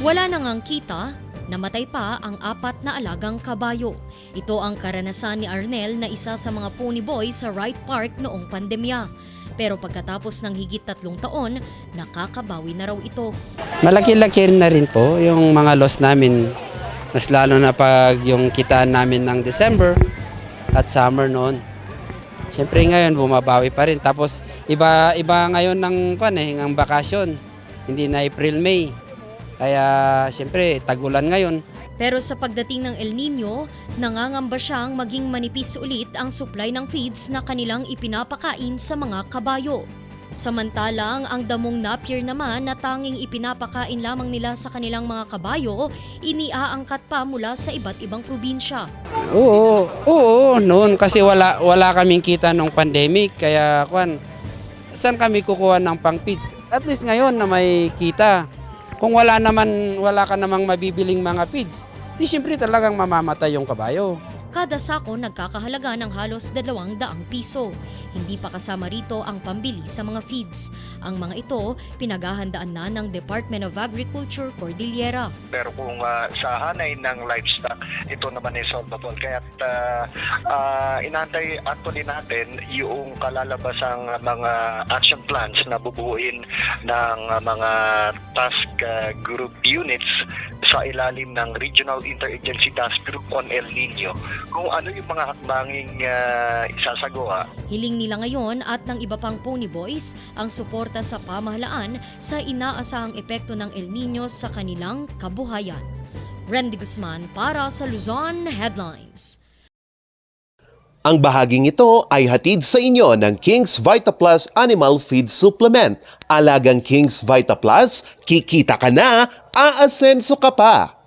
Wala nang ang kita, namatay pa ang apat na alagang kabayo. Ito ang karanasan ni Arnel na isa sa mga pony boy sa Wright Park noong pandemya. Pero pagkatapos ng higit tatlong taon, nakakabawi na raw ito. Malaki-laki na rin po yung mga loss namin. Mas lalo na pag yung kitaan namin ng December at summer noon. Siyempre ngayon bumabawi pa rin. Tapos iba iba ngayon ng pan eh, ng bakasyon. Hindi na April, May. Kaya siyempre tagulan ngayon. Pero sa pagdating ng El Nino, nangangamba siyang maging manipis ulit ang supply ng feeds na kanilang ipinapakain sa mga kabayo. Samantalang ang damong napier naman na tanging ipinapakain lamang nila sa kanilang mga kabayo, iniaangkat pa mula sa iba't ibang probinsya. Oo, oo, noon kasi wala wala kaming kita nung pandemic kaya kwan saan kami kukuha ng pang feeds? At least ngayon na may kita. Kung wala naman wala ka namang mabibiling mga feeds, di syempre talagang mamamatay yung kabayo. Kada sako nagkakahalaga ng halos 200 piso. Hindi pa kasama rito ang pambili sa mga feeds. Ang mga ito pinaghahandaan na ng Department of Agriculture Cordillera. pero kung ah, sa hanay ng livestock, ito naman ay solvable. Kaya uh, inantay actually natin yung kalalabasang mga action plans na bubuuin ng ah, mga task ah, group units sa ilalim ng Regional Interagency Task Group on El Nino. Kung ano yung mga hakbanging ah, isasagawa Hiling nila ngayon at ng iba pang Pony Boys ang suporta sa pamahalaan sa inaasahang epekto ng El Nino sa kanilang kabuhayan. Randy Guzman para sa Luzon Headlines. Ang bahaging ito ay hatid sa inyo ng King's Vita Plus Animal Feed Supplement. Alagang King's Vita Plus, kikita ka na, aasenso ka pa.